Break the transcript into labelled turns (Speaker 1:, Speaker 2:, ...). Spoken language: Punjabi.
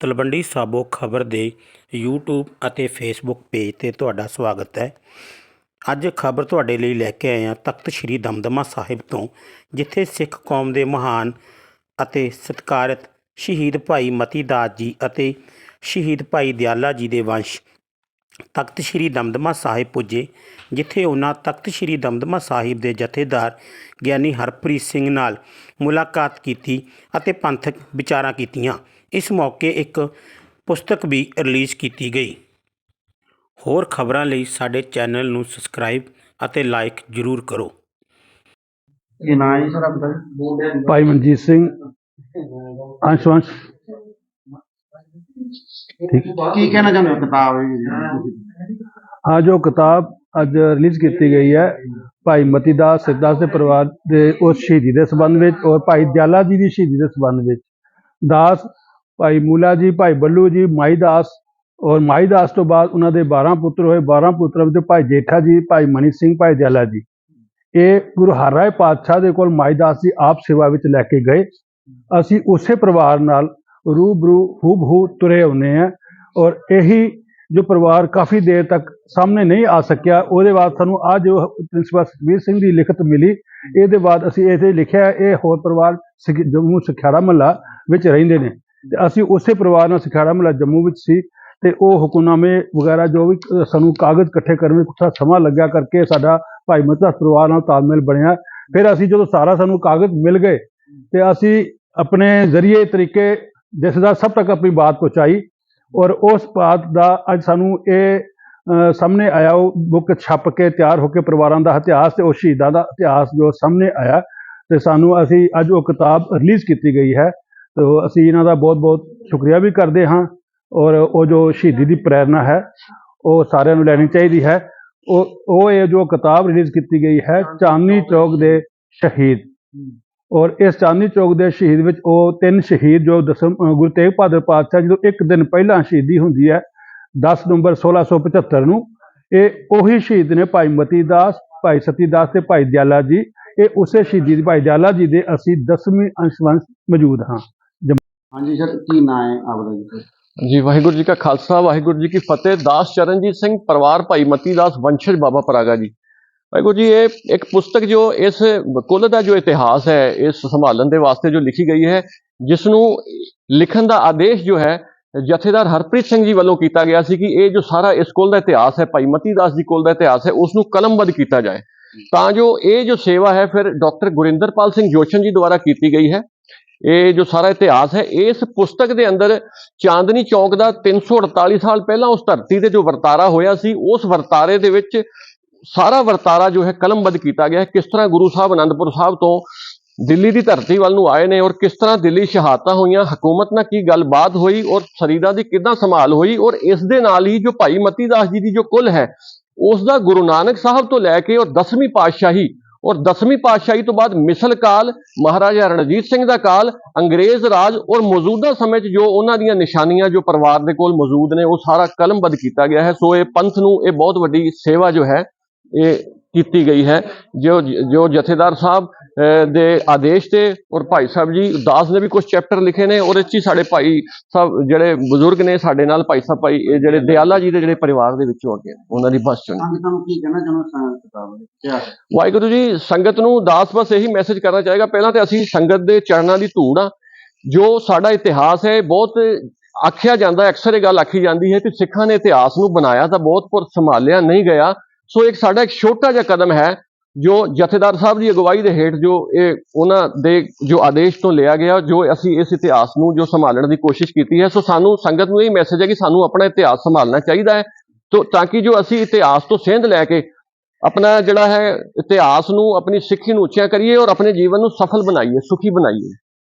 Speaker 1: ਤਲਵੰਡੀ ਸਾਬੋ ਖਬਰ ਦੇ YouTube ਅਤੇ Facebook ਪੇਜ ਤੇ ਤੁਹਾਡਾ ਸਵਾਗਤ ਹੈ। ਅੱਜ ਖਬਰ ਤੁਹਾਡੇ ਲਈ ਲੈ ਕੇ ਆਏ ਹਾਂ ਤਖਤ ਸ੍ਰੀ ਦਮਦਮਾ ਸਾਹਿਬ ਤੋਂ, ਜਿੱਥੇ ਸਿੱਖ ਕੌਮ ਦੇ ਮਹਾਨ ਅਤੇ ਸਤਿਕਾਰਤ ਸ਼ਹੀਦ ਭਾਈ ਮਤੀ ਦਾਸ ਜੀ ਅਤੇ ਸ਼ਹੀਦ ਭਾਈ ਦਿਆਲਾ ਜੀ ਦੇ ਵੰਸ਼ ਤਖਤ ਸ੍ਰੀ ਦਮਦਮਾ ਸਾਹਿਬ ਪੁੱਜੇ, ਜਿੱਥੇ ਉਹਨਾਂ ਤਖਤ ਸ੍ਰੀ ਦਮਦਮਾ ਸਾਹਿਬ ਦੇ ਜਥੇਦਾਰ ਗਿਆਨੀ ਹਰਪ੍ਰੀਤ ਸਿੰਘ ਨਾਲ ਮੁਲਾਕਾਤ ਕੀਤੀ ਅਤੇ ਪੰਥਕ ਵਿਚਾਰਾਂ ਕੀਤੀਆਂ। ਇਸ ਮੌਕੇ ਇੱਕ ਪੁਸਤਕ ਵੀ ਰਿਲੀਜ਼ ਕੀਤੀ ਗਈ। ਹੋਰ ਖਬਰਾਂ ਲਈ ਸਾਡੇ ਚੈਨਲ ਨੂੰ ਸਬਸਕ੍ਰਾਈਬ ਅਤੇ ਲਾਈਕ ਜ਼ਰੂਰ ਕਰੋ।
Speaker 2: ਇਹ ਨਾਂ ਹੈ ਜੀ ਸਰ ਆਪਣਾ
Speaker 3: ਭਾਈ ਮਨਜੀਤ ਸਿੰਘ। ਅੰਸ਼ਵੰਸ਼ ਠੀਕ।
Speaker 2: ਕੀ ਕਹਿਣਾ ਚਾਹੁੰਦੇ ਹੋ ਕਿਤਾਬ
Speaker 3: ਆ ਜੋ ਕਿਤਾਬ ਅੱਜ ਰਿਲੀਜ਼ ਕੀਤੀ ਗਈ ਹੈ। ਭਾਈ ਮਤੀਦਾਸ ਸਿੱਧਾਸ ਦੇ ਪਰਿਵਾਰ ਦੇ ਉਸ ਸ਼ਹੀਦੀ ਦੇ ਸੰਬੰਧ ਵਿੱਚ ਔਰ ਭਾਈ ਦਿਆਲਾ ਜੀ ਦੀ ਸ਼ਹੀਦੀ ਦੇ ਸੰਬੰਧ ਵਿੱਚ। ਦਾਸ ਭਾਈ ਮੂਲਾ ਜੀ, ਭਾਈ ਬੱਲੂ ਜੀ, ਮਾਈ ਦਾਸ ਔਰ ਮਾਈ ਦਾਸ ਤੋਂ ਬਾਅਦ ਉਹਨਾਂ ਦੇ 12 ਪੁੱਤਰ ਹੋਏ। 12 ਪੁੱਤਰਾਂ ਵਿੱਚ ਭਾਈ ਜੇਠਾ ਜੀ, ਭਾਈ ਮਨੀ ਸਿੰਘ, ਭਾਈ ਦਿਆਲਾ ਜੀ। ਇਹ ਗੁਰੂ ਹਰਰਾਏ ਪਾਤਸ਼ਾਹ ਦੇ ਕੋਲ ਮਾਈ ਦਾਸ ਜੀ ਆਪ ਸੇਵਾ ਵਿੱਚ ਲੈ ਕੇ ਗਏ। ਅਸੀਂ ਉਸੇ ਪਰਿਵਾਰ ਨਾਲ ਰੂਬਰੂ, ਹੂਬਹੂ ਤੁਰੇ ਹੁੰਨੇ ਆ ਔਰ ਇਹੀ ਜੋ ਪਰਿਵਾਰ ਕਾਫੀ ਦੇਰ ਤੱਕ ਸਾਹਮਣੇ ਨਹੀਂ ਆ ਸਕਿਆ, ਉਹਦੇ ਬਾਅਦ ਸਾਨੂੰ ਆ ਜੋ ਪ੍ਰਿੰਸੀਪਲ ਸੁਖਬੀਰ ਸਿੰਘ ਦੀ ਲਿਖਤ ਮਿਲੀ। ਇਹਦੇ ਬਾਅਦ ਅਸੀਂ ਇਹ ਲਿਖਿਆ, ਇਹ ਹੋਰ ਪਰਿਵਾਰ ਸਿੱਖ- ਜੰਮੂ ਸਿਖਿਆੜਾ ਮਹੱਲਾ ਵਿੱਚ ਰਹਿੰਦੇ ਨੇ। ਤੇ ਅਸੀਂ ਉਸੇ ਪਰਿਵਾਰ ਨਾਲ ਸਿਖਿਆੜਾ ਮਹੱਲਾ ਜੰਮੂ ਵਿੱਚ ਸੀ ਤੇ ਉਹ ਹੁਕਮਨਾਮੇ ਵਗੈਰਾ ਜੋ ਵੀ ਸਾਨੂੰ ਕਾਗਜ਼ ਇਕੱਠੇ ਕਰਨ ਵਿੱਚ ਥੋੜਾ ਸਮਾਂ ਲੱਗਿਆ ਕਰਕੇ ਸਾਡਾ ਭਾਈ ਮਤਾ ਪਰਿਵਾਰ ਨਾਲ ਤਾਲਮੇਲ ਬਣਿਆ। ਫਿਰ ਅਸੀਂ ਜਦੋਂ ਸਾਰਾ ਸਾਨੂੰ ਕਾਗਜ਼ ਮਿਲ ਗਏ ਤੇ ਅਸੀਂ ਆਪਣੇ ਜ਼ਰੀਏ ਤਰੀਕੇ ਜਿਸਦਾ ਸਭ ਤੱਕ ਆਪਣੀ ਬਾਤ ਪਹੁੰਚਾਈ ਔਰ ਉਸ ਬਾਤ ਦਾ ਅੱਜ ਸਾਨੂੰ ਇਹ ਸਾਹਮਣੇ ਆਇਆ, ਉਹ ਬੁੱਕ ਛਪ ਕੇ ਤਿਆਰ ਹੋ ਕੇ ਪਰਿਵਾਰਾਂ ਦਾ ਇਤਿਹਾਸ ਤੇ ਉਹ ਸ਼ਹੀਦਾਂ ਦਾ ਇਤਿਹਾਸ ਜੋ ਸਾਹਮਣੇ ਆਇਆ ਤੇ ਸਾਨੂੰ ਅਸੀਂ ਅੱਜ ਉਹ ਕਿਤਾਬ ਰਿਲੀਜ਼ ਕੀਤੀ ਗਈ ਹੈ। ਤੇ ਅਸੀਂ ਇਹਨਾਂ ਦਾ ਬਹੁਤ ਬਹੁਤ ਸ਼ੁਕਰੀਆ ਵੀ ਕਰਦੇ ਹਾਂ ਔਰ ਉਹ ਜੋ ਸ਼ਹੀਦੀ ਦੀ ਪ੍ਰੇਰਣਾ ਹੈ, ਉਹ ਸਾਰਿਆਂ ਨੂੰ ਲੈਣੀ ਚਾਹੀਦੀ ਹੈ। ਉਹ ਉਹ ਇਹ ਜੋ ਕਿਤਾਬ ਰਿਲੀਜ਼ ਕੀਤੀ ਗਈ ਹੈ ਚਾਂਦਨੀ ਚੌਕ ਦੇ ਸ਼ਹੀਦ। ਔਰ ਇਸ ਚਾਂਦਨੀ ਚੌਕ ਦੇ ਸ਼ਹੀਦ ਵਿੱਚ ਉਹ ਤਿੰਨ ਸ਼ਹੀਦ ਜੋ ਦਸਮ ਗੁਰੂ ਤੇਗ ਬਹਾਦਰ ਪਾਤਸ਼ਾਹ ਜਦੋਂ ਇੱਕ ਦਿਨ ਪਹਿਲਾਂ ਸ਼ਹੀਦੀ ਹੁੰਦੀ ਹੈ 10 ਨਵੰਬਰ 1675 ਨੂੰ, ਇਹ ਉਹੀ ਸ਼ਹੀਦ ਨੇ ਭਾਈ ਮਤੀ ਦਾਸ, ਭਾਈ ਸਤੀ ਦਾਸ ਤੇ ਭਾਈ ਦਿਆਲਾ ਜੀ। ਇਹ ਉਸੇ ਸ਼ਹੀਦੀ ਭਾਈ ਦਿਆਲਾ ਜੀ ਦੇ ਅਸੀਂ 10ਵੀਂ ਅੰਸ਼ਵੰਸ਼ ਮੌਜੂਦ ਹਾਂ।
Speaker 2: ਹਾਂਜੀ ਸਰ, ਕੀ ਨਾਂ ਹੈ ਆਪਦਾ ਜੀ?
Speaker 4: ਜੀ, ਵਾਹਿਗੁਰੂ ਜੀ ਕਾ ਖਾਲਸਾ, ਵਾਹਿਗੁਰੂ ਜੀ ਕੀ ਫਤਿਹ। ਦਾਸ ਚਰਨਜੀਤ ਸਿੰਘ, ਪਰਿਵਾਰ ਭਾਈ ਮਤੀ ਦਾਸ, ਵੰਸ਼ਜ ਬਾਬਾ ਪਰਾਗਾ ਜੀ। ਵਾਹਿਗੁਰੂ ਜੀ, ਇਹ ਇੱਕ ਪੁਸਤਕ ਜੋ ਇਸ ਕੁੱਲ ਦਾ ਜੋ ਇਤਿਹਾਸ ਹੈ, ਇਸ ਸੰਭਾਲਣ ਦੇ ਵਾਸਤੇ ਜੋ ਲਿਖੀ ਗਈ ਹੈ ਜਿਸ ਨੂੰ ਲਿਖਣ ਦਾ ਆਦੇਸ਼ ਜੋ ਹੈ, ਜਥੇਦਾਰ ਹਰਪ੍ਰੀਤ ਸਿੰਘ ਜੀ ਵੱਲੋਂ ਕੀਤਾ ਗਿਆ ਸੀ ਕਿ ਇਹ ਜੋ ਸਾਰਾ ਇਸ ਕੁੱਲ ਦਾ ਇਤਿਹਾਸ ਹੈ, ਭਾਈ ਮਤੀ ਦਾਸ ਜੀ ਕੁੱਲ ਦਾ ਇਤਿਹਾਸ ਹੈ ਉਸ ਨੂੰ ਕਲਮਬੱਧ ਕੀਤਾ ਜਾਏ। ਤਾਂ ਜੋ ਇਹ ਜੋ ਸੇਵਾ ਹੈ, ਫਿਰ ਡਾਕਟਰ ਗੁਰਿੰਦਰਪਾਲ ਸਿੰਘ ਜੋਸ਼ਨ ਜੀ ਦੁਆਰਾ ਕੀਤੀ ਗਈ ਹੈ। ਇਹ ਜੋ ਸਾਰਾ ਇਤਿਹਾਸ ਹੈ, ਇਸ ਪੁਸਤਕ ਦੇ ਅੰਦਰ ਚਾਂਦਨੀ ਚੌਕ ਦਾ 348 ਸਾਲ ਪਹਿਲਾਂ ਉਸ ਧਰਤੀ ਤੇ ਜੋ ਵਰਤਾਰਾ ਹੋਇਆ ਸੀ, ਉਸ ਵਰਤਾਰੇ ਦੇ ਵਿੱਚ ਸਾਰਾ ਵਰਤਾਰਾ ਜੋ ਹੈ ਕਲਮਬੱਧ ਕੀਤਾ ਗਿਆ ਹੈ। ਕਿਸ ਤਰ੍ਹਾਂ ਗੁਰੂ ਸਾਹਿਬ ਅਨੰਦਪੁਰ ਸਾਹਿਬ ਤੋਂ ਦਿੱਲੀ ਦੀ ਧਰਤੀ ਵੱਲ ਨੂੰ ਆਏ ਨੇ ਔਰ ਕਿਸ ਤਰ੍ਹਾਂ ਦਿੱਲੀ ਸ਼ਹਾਦਤਾਂ ਹੋਈਆਂ, ਹਕੂਮਤ ਨਾਲ ਕੀ ਗੱਲਬਾਤ ਹੋਈ ਔਰ ਸ਼ਰੀਰਾਂ ਦੀ ਕਿੱਦਾਂ ਸੰਭਾਲ ਹੋਈ ਔਰ ਇਸ ਦੇ ਨਾਲ ਹੀ ਜੋ ਭਾਈ ਮਤੀ ਦਾਸ ਜੀ ਦੀ ਜੋ ਕੁੱਲ ਹੈ, ਉਸ ਦਾ ਗੁਰੂ ਨਾਨਕ ਸਾਹਿਬ ਤੋਂ ਲੈ ਕੇ ਔਰ 10ਵੀਂ ਪਾਤਸ਼ਾਹੀ ਔਰ 10ਵੀਂ ਪਾਤਸ਼ਾਹੀ ਤੋਂ ਬਾਅਦ ਮਿਸਲ ਕਾਲ, ਮਹਾਰਾਜਾ ਰਣਜੀਤ ਸਿੰਘ ਦਾ ਕਾਲ, ਅੰਗਰੇਜ਼ ਰਾਜ ਔਰ ਮੌਜੂਦਾ ਸਮੇਂ 'ਚ ਜੋ ਉਹਨਾਂ ਦੀਆਂ ਨਿਸ਼ਾਨੀਆਂ ਜੋ ਪਰਿਵਾਰ ਦੇ ਕੋਲ ਮੌਜੂਦ ਨੇ, ਉਹ ਸਾਰਾ ਕਲਮਬੱਧ ਕੀਤਾ ਗਿਆ ਹੈ। ਸੋ ਇਹ ਪੰਥ ਨੂੰ ਇਹ ਬਹੁਤ ਵੱਡੀ ਸੇਵਾ ਜੋ ਹੈ, ਇਹ ਕੀਤੀ ਗਈ ਹੈ। ਜੋ ਜੋ ਜਥੇਦਾਰ ਸਾਹਿਬ ਦੇ ਆਦੇਸ਼ ਤੇ ਔਰ ਭਾਈ ਸਾਹਿਬ ਜੀ ਦਾਸ ਨੇ ਵੀ ਕੁਝ ਚੈਪਟਰ ਲਿਖੇ ਨੇ ਉਹਦੇ 'ਚ ਹੀ ਸਾਡੇ ਭਾਈ ਸਾਹਿਬ ਜਿਹੜੇ ਬਜ਼ੁਰਗ ਨੇ ਸਾਡੇ ਨਾਲ ਭਾਈ ਸਾਹਿਬ ਭਾਈ ਇਹ ਜਿਹੜੇ ਦਿਆਲਾ ਜੀ ਦੇ ਜਿਹੜੇ ਪਰਿਵਾਰ ਦੇ ਵਿੱਚੋਂ ਅੱਗੇ ਉਹਨਾਂ ਦੀ ਬਸ ਚੋਂ ਨੇ।
Speaker 2: ਸੰਗਤਾਂ ਨੂੰ ਕੀ ਕਹਿਣਾ ਚਾਹੁੰਦੇ
Speaker 4: ਵਾਹਿਗੁਰੂ ਜੀ ਸੰਗਤ ਨੂੰ ਦਾਸ ਬਸ ਇਹੀ ਮੈਸੇਜ ਕਰਨਾ ਚਾਹੇਗਾ ਪਹਿਲਾਂ ਤੇ ਅਸੀਂ ਸੰਗਤ ਦੇ ਚਰਨਾਂ ਦੀ ਧੂੜ ਆ ਜੋ ਸਾਡਾ ਇਤਿਹਾਸ ਹੈ ਬਹੁਤ ਆਖਿਆ ਜਾਂਦਾ ਅਕਸਰ ਇਹ ਗੱਲ ਆਖੀ ਜਾਂਦੀ ਹੈ ਕਿ ਸਿੱਖਾਂ ਨੇ ਇਤਿਹਾਸ ਨੂੰ ਬਣਾਇਆ ਤਾਂ ਬਹੁਤ ਪਰ ਸੰਭਾਲਿਆ ਨਹੀਂ ਗਿਆ ਸੋ ਇੱਕ ਸਾਡਾ ਇੱਕ ਛੋਟਾ ਜਿਹਾ ਕਦਮ ਹੈ ਜੋ ਜਥੇਦਾਰ ਸਾਹਿਬ ਦੀ ਅਗਵਾਈ ਦੇ ਹੇਠ ਜੋ ਇਹ ਉਹਨਾਂ ਦੇ ਜੋ ਆਦੇਸ਼ ਤੋਂ ਲਿਆ ਗਿਆ, ਜੋ ਅਸੀਂ ਇਸ ਇਤਿਹਾਸ ਨੂੰ ਜੋ ਸੰਭਾਲਣ ਦੀ ਕੋਸ਼ਿਸ਼ ਕੀਤੀ ਹੈ, ਸੋ ਸਾਨੂੰ ਸੰਗਤ ਨੂੰ ਇਹ ਮੈਸੇਜ ਹੈ ਕਿ ਸਾਨੂੰ ਆਪਣਾ ਇਤਿਹਾਸ ਸੰਭਾਲਣਾ ਚਾਹੀਦਾ ਹੈ। ਤੋ ਤਾਂ ਕਿ ਜੋ ਅਸੀਂ ਇਤਿਹਾਸ ਤੋਂ ਸੇਧ ਲੈ ਕੇ ਆਪਣਾ ਜਿਹੜਾ ਹੈ ਇਤਿਹਾਸ ਨੂੰ, ਆਪਣੀ ਸਿੱਖੀ ਨੂੰ ਉੱਚਿਆ ਕਰੀਏ ਔਰ ਆਪਣੇ ਜੀਵਨ ਨੂੰ ਸਫਲ ਬਣਾਈਏ, ਸੁਖੀ ਬਣਾਈਏ।